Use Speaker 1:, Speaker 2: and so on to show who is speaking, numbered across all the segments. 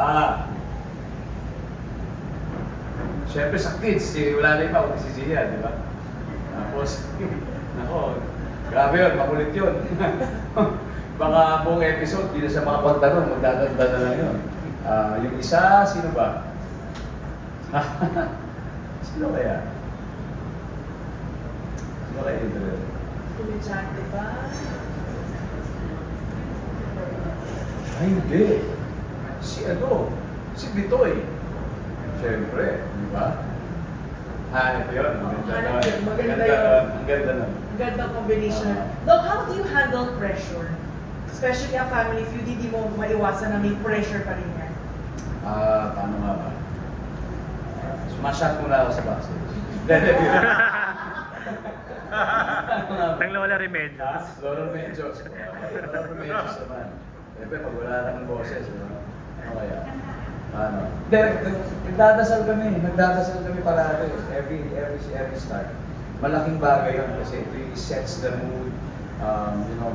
Speaker 1: Ah. Siyempre sa kids, eh, wala na iba kundi si Zia, di ba? Tapos, nako, grabe yun, makulit yun. Baka buong episode, di na siya makapagtanong, magdadanda na lang yun. Ah, yung isa, sino ba? sino kaya? Sino kaya dito?
Speaker 2: Estudyante ba?
Speaker 1: Ay, hindi. Si ano? Si Bitoy. Siyempre, di ba? Ah, ito yun. Maganda
Speaker 2: Hanap yun, maganda
Speaker 1: Maganda
Speaker 2: yun.
Speaker 1: Ang ganda nun.
Speaker 2: Gandang combination. Doc, how do you handle pressure? Especially a family feud, hindi mo maiwasan na may pressure pa rin yan.
Speaker 1: Ah, paano nga ba? Sumasyat muna ako sa backstage. Hindi, hindi?
Speaker 3: Nang Lola Remedios.
Speaker 1: Loro Remedios. Loro Remedios naman. Siyempre, pag wala kang boses, ano ano kaya? Ano? Hindi, nag- nagdadasal kami. Nagdadasal kami parati. Every, every, every start. Malaking bagay yun kasi it really sets the mood. Um, you know,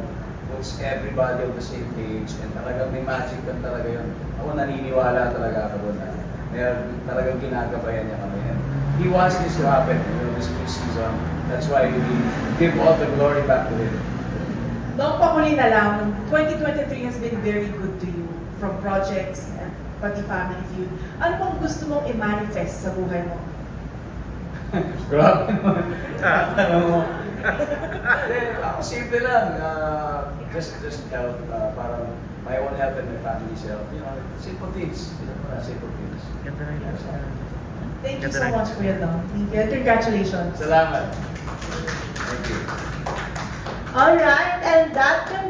Speaker 1: puts everybody on the same page. And talagang may magic yun talaga yun. Ako naniniwala talaga ako na meron talagang ginagabayan niya kami. And he wants this to happen, you know, this new season. That's why we give all the glory back to him.
Speaker 2: Doc, pahuli na lang, 2023 has been very good to you from projects and pati family feud. Ano bang gusto mong i-manifest sa buhay mo?
Speaker 1: Grabe naman. Tanong mo. Hindi, ako simple lang. Uh, just, just health. Uh, parang my own health and my family's health. You know, simple things. You know, simple things.
Speaker 3: Ganda na yun.
Speaker 2: Thank you so much, Kuya Doc. Thank you. Congratulations.
Speaker 1: Salamat. Thank you.
Speaker 4: Alright, and that concludes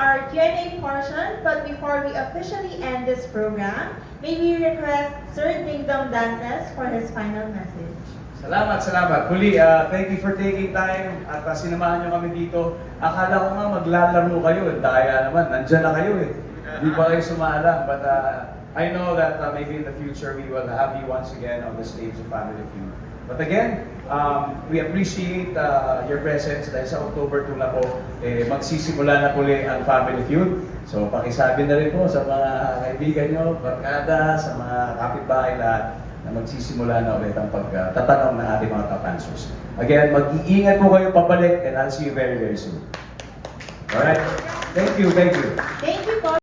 Speaker 4: our Q&A portion. But before we officially end this program, may we request Sir Dingdong Dantes for his final message.
Speaker 1: Salamat, salamat. Muli, uh, thank you for taking time at uh, sinamahan nyo kami dito. Akala ko nga maglalaro kayo. Daya naman, nandyan na kayo eh. Di pa kayo sumaalam. But uh, I know that uh, maybe in the future we will have you once again on the stage of Family Feud. But again, um, we appreciate uh, your presence dahil sa October 2 na po, eh, magsisimula na puli ang Family Feud. So pakisabi na rin po sa mga kaibigan nyo, barkada, sa mga kapitbahay lahat na magsisimula na ulit ang pagtatanong ng ating mga top answers. Again, mag-iingat po kayo pabalik and I'll see you very, very soon. Alright? Thank you, thank you.
Speaker 4: Thank